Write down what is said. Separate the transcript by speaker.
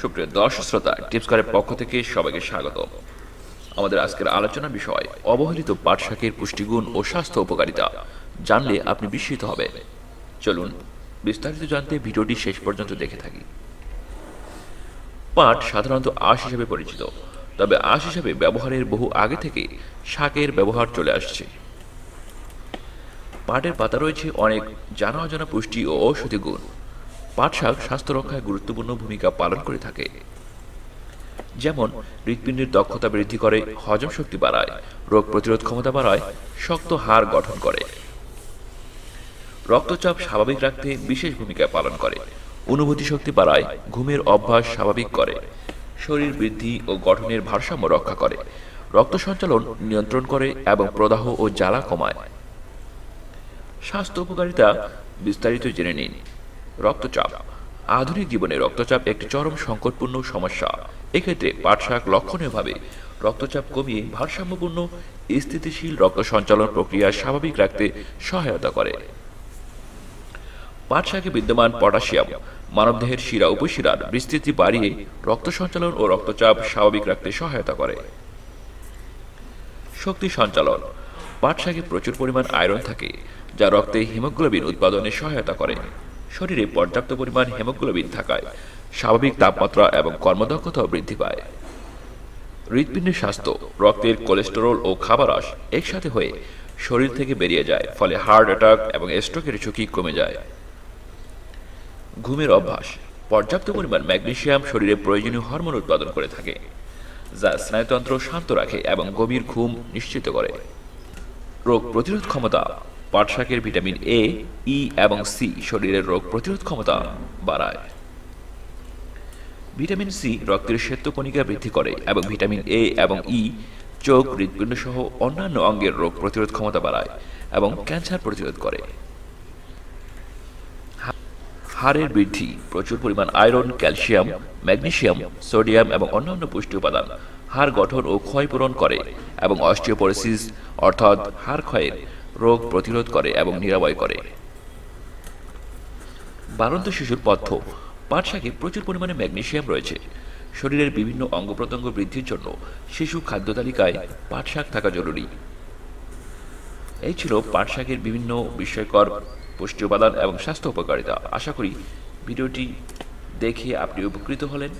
Speaker 1: সুপ্রিয় দর্শক শ্রোতা টিপস করের পক্ষ থেকে সবাইকে স্বাগত। আমাদের আজকের আলোচনা বিষয়, অবহেলিত পাট শাকের পুষ্টিগুণ ও স্বাস্থ্য উপকারিতা। জানলে আপনি বিস্মিত হবে চলুন, বিস্তারিত জানতে ভিডিওটি শেষ পর্যন্ত দেখে থাকি। পাট সাধারণত আঁশ হিসেবে পরিচিত, তবে আঁশ হিসেবে ব্যবহারের বহু আগে থেকে শাকের ব্যবহার চলে আসছে। পাটের পাতা রয়েছে অনেক জানা অজানা পুষ্টি ও ঔষধি গুণ। পাট শাক স্বাস্থ্য রক্ষায় গুরুত্বপূর্ণ ভূমিকা পালন করে থাকে। যেমন, হৃৎপিণ্ডের দক্ষতা বৃদ্ধি করে, হজম শক্তি বাড়ায়, রোগ প্রতিরোধ ক্ষমতা বাড়ায়, শক্ত হাড় গঠন করে। রক্তচাপ স্বাভাবিক রাখতে বিশেষ ভূমিকা পালন করে। অনুভূতি শক্তি বাড়ায়, ঘুমের অভ্যাস স্বাভাবিক করে। শরীর বৃদ্ধি ও গঠনের ভারসাম্য রক্ষা করে। রক্ত সঞ্চালন নিয়ন্ত্রণ করে এবং প্রদাহ ও জ্বালা কমায়। স্বাস্থ্য উপকারিতা বিস্তারিত জেনে নিন। রক্তচাপ। আধুনিক জীবনে রক্তচাপ একটি চরম সংকটপূর্ণ সমস্যা। এক্ষেত্রে পাট শাক লক্ষণীয়ভাবে রক্তচাপ কমিয়ে ভারসাম্যপূর্ণ, স্থিতিশীল রক্ত সঞ্চালন প্রক্রিয়া স্বাভাবিক রাখতে সহায়তা করে। পাট শাকে বিদ্যমান পটাশিয়াম, মানবদেহের শিরা উপশিরার বিস্তৃতি বাড়িয়ে রক্ত সঞ্চালন ও রক্তচাপ স্বাভাবিক রাখতে সহায়তা করে। শক্তি সঞ্চালন। পাট শাকে প্রচুর পরিমাণ আয়রন থাকে, যা রক্তে হিমোগ্লোবিন উৎপাদনে সহায়তা করে। শরীরে পর্যাপ্ত পরিমাণ হিমোগ্লোবিন থাকায় স্বাভাবিক তাপমাত্রা এবং কর্মদক্ষতাও বৃদ্ধি পায়। হৃৎপিণ্ডের স্বাস্থ্য, রক্তের কোলেস্টেরল ও খাবার খাবারাস একসাথে হয়ে শরীর থেকে বেরিয়ে যায়, ফলে হার্ট অ্যাটাক এবং স্ট্রোকের ঝুঁকি কমে যায়। ঘুমের অভ্যাস, পর্যাপ্ত পরিমাণ ম্যাগনেসিয়াম শরীরে প্রয়োজনীয় হরমোন উৎপাদন করে থাকে, যা স্নায়ুতন্ত্র শান্ত রাখে এবং গভীর ঘুম নিশ্চিত করে। রোগ প্রতিরোধ ক্ষমতা পাট শাকের ভিটামিন এ ই এবং সি শরীরের রোগ প্রতিরোধ ক্ষমতা বাড়ায়। ভিটামিন সি রক্তের শ্বেতকণিকা বৃদ্ধি করে এবং ভিটামিন এ এবং ই চোখ হৃৎপিণ্ড সহ অন্যান্য অঙ্গের রোগ প্রতিরোধ ক্ষমতা বাড়ায় এবং ক্যান্সার প্রতিরোধ করে। হাড়ের বৃদ্ধি, প্রচুর পরিমাণ আয়রন, ক্যালসিয়াম, ম্যাগনেসিয়াম, সোডিয়াম এবং অন্যান্য পুষ্টি উপাদান হাড় গঠন ও ক্ষয় পূরণ করে এবং অস্টিওপোরোসিস অর্থাৎ হাড় ক্ষয়ের রোগ প্রতিরোধ করে এবং নিরাময় করে। বারন্ত শিশুর পথ্য, পাট শাকে প্রচুর পরিমাণে ম্যাগনেশিয়াম রয়েছে। শরীরের বিভিন্ন অঙ্গ প্রত্যঙ্গ বৃদ্ধির জন্য শিশু খাদ্য তালিকায় পাট শাক থাকা জরুরি। এই ছিল পাট শাকের বিভিন্ন বিস্ময়কর, পুষ্টি উপাদান এবং স্বাস্থ্য উপকারিতা। আশা করি ভিডিওটি দেখে আপনি উপকৃত হলেন।